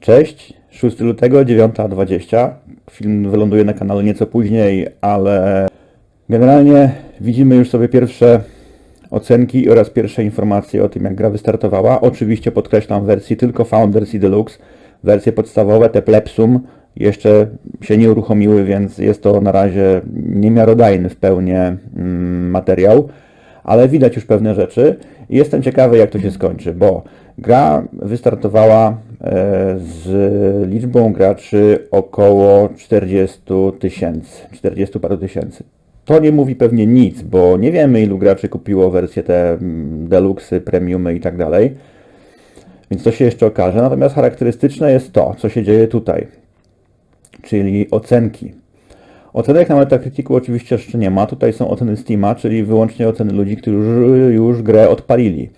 Cześć, 6 lutego, 9.20. Film wyląduje na kanale nieco później, ale generalnie widzimy już sobie pierwsze ocenki oraz pierwsze informacje o tym, jak gra wystartowała. Oczywiście podkreślam wersji tylko Founders i Deluxe. Wersje podstawowe, te Plepsum, jeszcze się nie uruchomiły, więc jest to na razie niemiarodajny w pełni mm, materiał, ale widać już pewne rzeczy jestem ciekawy, jak to się skończy, bo gra wystartowała z liczbą graczy około 40 tysięcy, 40 paru tysięcy. To nie mówi pewnie nic, bo nie wiemy ilu graczy kupiło wersję te mm, deluxe, premiumy i tak dalej. Więc to się jeszcze okaże. Natomiast charakterystyczne jest to, co się dzieje tutaj, czyli ocenki. Ocenek na Metacriticu oczywiście jeszcze nie ma. Tutaj są oceny Steama, czyli wyłącznie oceny ludzi, którzy już grę odpalili.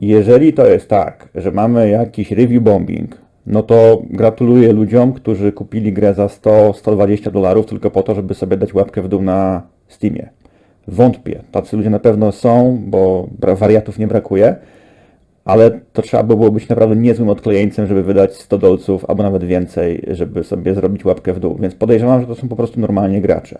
Jeżeli to jest tak, że mamy jakiś review bombing, no to gratuluję ludziom, którzy kupili grę za 100-120 dolarów tylko po to, żeby sobie dać łapkę w dół na Steamie. Wątpię. Tacy ludzie na pewno są, bo wariatów nie brakuje, ale to trzeba by było być naprawdę niezłym odklejeńcem, żeby wydać 100 dolców albo nawet więcej, żeby sobie zrobić łapkę w dół. Więc podejrzewam, że to są po prostu normalnie gracze.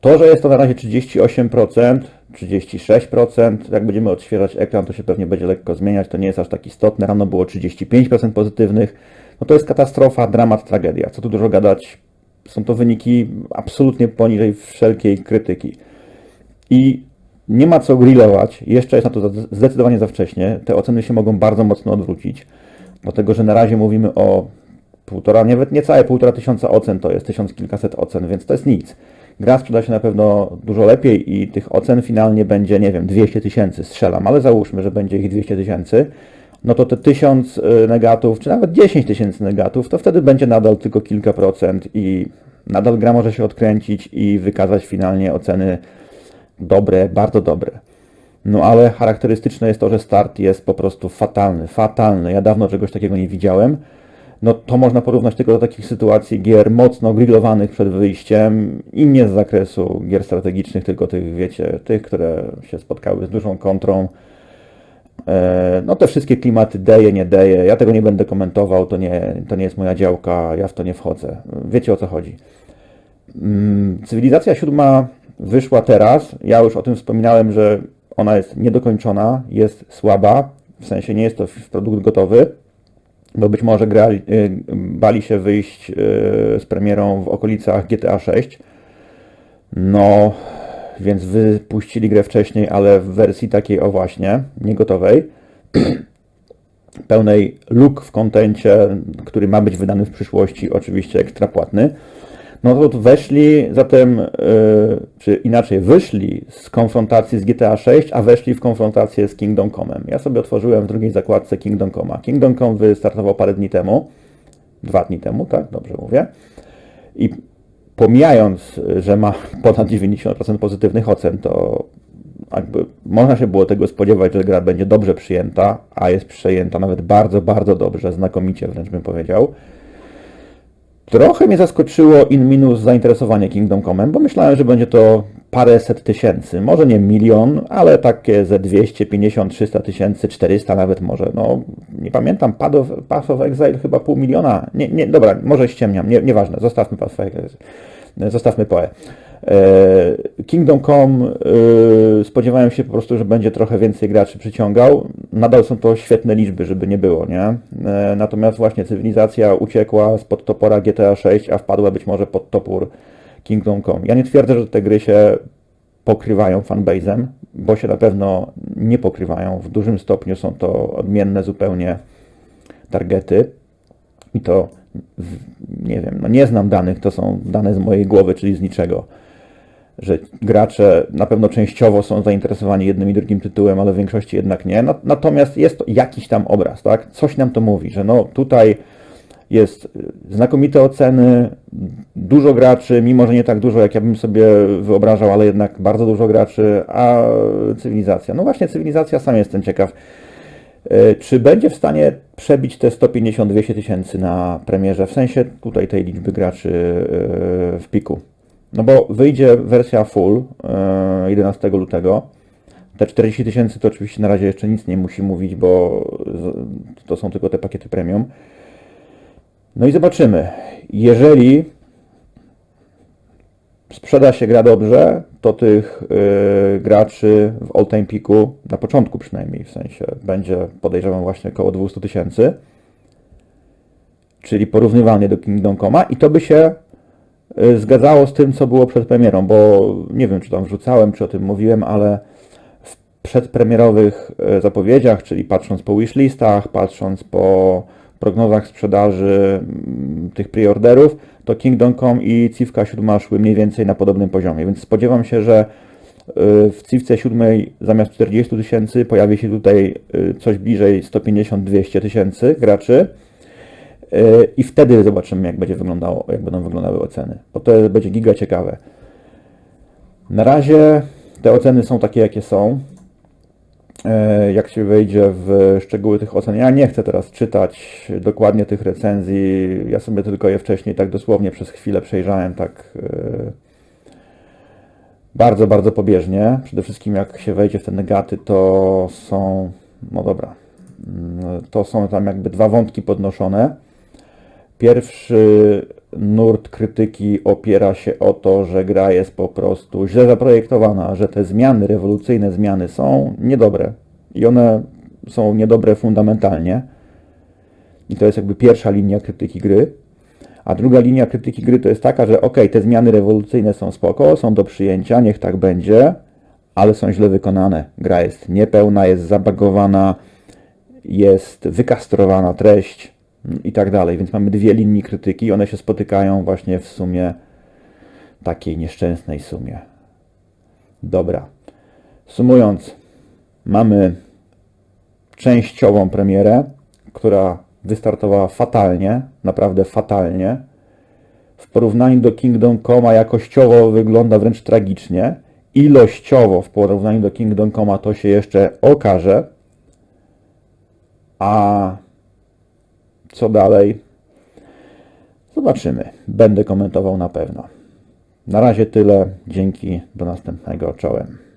To, że jest to na razie 38%, 36%, jak będziemy odświeżać ekran, to się pewnie będzie lekko zmieniać, to nie jest aż tak istotne. Rano było 35% pozytywnych. No to jest katastrofa, dramat, tragedia. Co tu dużo gadać, są to wyniki absolutnie poniżej wszelkiej krytyki. I nie ma co grillować, jeszcze jest na to zdecydowanie za wcześnie. Te oceny się mogą bardzo mocno odwrócić, dlatego że na razie mówimy o półtora, nawet niecałe półtora tysiąca ocen, to jest tysiąc kilkaset ocen, więc to jest nic. Gra sprzeda się na pewno dużo lepiej i tych ocen finalnie będzie, nie wiem, 200 tysięcy, strzelam, ale załóżmy, że będzie ich 200 tysięcy, no to te 1000 negatów, czy nawet 10 tysięcy negatów, to wtedy będzie nadal tylko kilka procent i nadal gra może się odkręcić i wykazać finalnie oceny dobre, bardzo dobre. No ale charakterystyczne jest to, że start jest po prostu fatalny, fatalny. Ja dawno czegoś takiego nie widziałem. No to można porównać tylko do takich sytuacji gier mocno grillowanych przed wyjściem i nie z zakresu gier strategicznych, tylko tych, wiecie, tych, które się spotkały z dużą kontrą. E, No te wszystkie klimaty deje, nie deje, ja tego nie będę komentował, to nie, to nie jest moja działka, ja w to nie wchodzę. Wiecie o co chodzi. Mm, Cywilizacja siódma wyszła teraz. Ja już o tym wspominałem, że ona jest niedokończona, jest słaba, w sensie nie jest to produkt gotowy, bo być może grali, y, bali się wyjść y, z premierą w okolicach GTA 6. No, więc wypuścili grę wcześniej, ale w wersji takiej o właśnie, niegotowej pełnej luk w kontencie, który ma być wydany w przyszłości, oczywiście ekstra płatny. No to weszli zatem, yy, czy inaczej, wyszli z konfrontacji z GTA 6, a weszli w konfrontację z Kingdom Come'em. Ja sobie otworzyłem w drugiej zakładce Kingdom Come'a. Kingdom Come wystartował parę dni temu, dwa dni temu, tak, dobrze mówię. I pomijając, że ma ponad 90% pozytywnych ocen, to jakby można się było tego spodziewać, że gra będzie dobrze przyjęta, a jest przyjęta nawet bardzo, bardzo dobrze, znakomicie wręcz bym powiedział. Trochę mnie zaskoczyło in minus zainteresowanie Kingdom Come'em, bo myślałem, że będzie to paręset tysięcy, może nie milion, ale takie ze 250, 300 tysięcy, 400 nawet może, no nie pamiętam, Path of, Path of Exile chyba pół miliona, nie, nie, dobra, może ściemniam, nie, nieważne, zostawmy Path of Exile, zostawmy PoE. E, Kingdom Come e, spodziewałem się po prostu, że będzie trochę więcej graczy przyciągał. Nadal są to świetne liczby, żeby nie było, nie? E, Natomiast właśnie cywilizacja uciekła spod topora GTA 6, a wpadła być może pod topór Kingdom Come. Ja nie twierdzę, że te gry się pokrywają fanbase'em, bo się na pewno nie pokrywają. W dużym stopniu są to odmienne zupełnie targety. I to, nie wiem, no nie znam danych, to są dane z mojej głowy, czyli z niczego. Że gracze na pewno częściowo są zainteresowani jednym i drugim tytułem, ale w większości jednak nie. Natomiast jest to jakiś tam obraz, tak? Coś nam to mówi, że no tutaj jest y, znakomite oceny, dużo graczy, mimo że nie tak dużo, jak ja bym sobie wyobrażał, ale jednak bardzo dużo graczy, a cywilizacja. No właśnie, cywilizacja, sam jestem ciekaw. E, Czy będzie w stanie przebić te 150-200 tysięcy na premierze, w sensie tutaj tej liczby graczy e, w piku? No bo wyjdzie wersja full e, 11 lutego, Te 40 tysięcy to oczywiście na razie jeszcze nic nie musi mówić, bo to są tylko te pakiety premium. No i zobaczymy. Jeżeli sprzeda się gra dobrze, to tych y, graczy w all time piku, na początku przynajmniej, w sensie będzie podejrzewam właśnie około 200 tysięcy, czyli porównywalnie do Kingdom Coma i to by się zgadzało z tym, co było przed premierą, bo nie wiem, czy tam wrzucałem, czy o tym mówiłem, ale w przedpremierowych y, zapowiedziach, czyli patrząc po wishlistach, patrząc po prognozach sprzedaży mm, tych preorderów, to Kingdom Come i Civka 7 szły mniej więcej na podobnym poziomie, więc spodziewam się, że y, w Civce 7 zamiast 40 tysięcy pojawi się tutaj y, coś bliżej 150-200 tysięcy graczy. y, i wtedy zobaczymy jak będzie wyglądało, jak będą wyglądały oceny, bo to będzie giga ciekawe. Na razie te oceny są takie jakie są. E, jak się wejdzie w szczegóły tych ocen. Ja nie chcę teraz czytać dokładnie tych recenzji. Ja sobie tylko je wcześniej tak dosłownie przez chwilę przejrzałem tak e, bardzo, bardzo pobieżnie. Przede wszystkim jak się wejdzie w te negaty, to są, no dobra, to są tam jakby dwa wątki podnoszone. Pierwszy nurt krytyki opiera się o to, że gra jest po prostu źle zaprojektowana, że te zmiany, rewolucyjne zmiany są niedobre i one są niedobre fundamentalnie. I to jest jakby pierwsza linia krytyki gry. A druga linia krytyki gry to jest taka, że ok, te zmiany rewolucyjne są spoko, są do przyjęcia, niech tak będzie, ale są źle wykonane. Gra jest niepełna, jest zabagowana, jest wykastrowana treść i tak dalej. Więc mamy dwie linie krytyki one się spotykają właśnie w sumie takiej nieszczęsnej sumie. Dobra. Sumując, mamy częściową premierę, która wystartowała fatalnie, naprawdę fatalnie. W porównaniu do Kingdom Coma jakościowo wygląda wręcz tragicznie. Ilościowo w porównaniu do Kingdom Coma to się jeszcze okaże. A co dalej? Zobaczymy. Będę komentował na pewno. Na razie tyle. Dzięki. Do następnego. Czołem.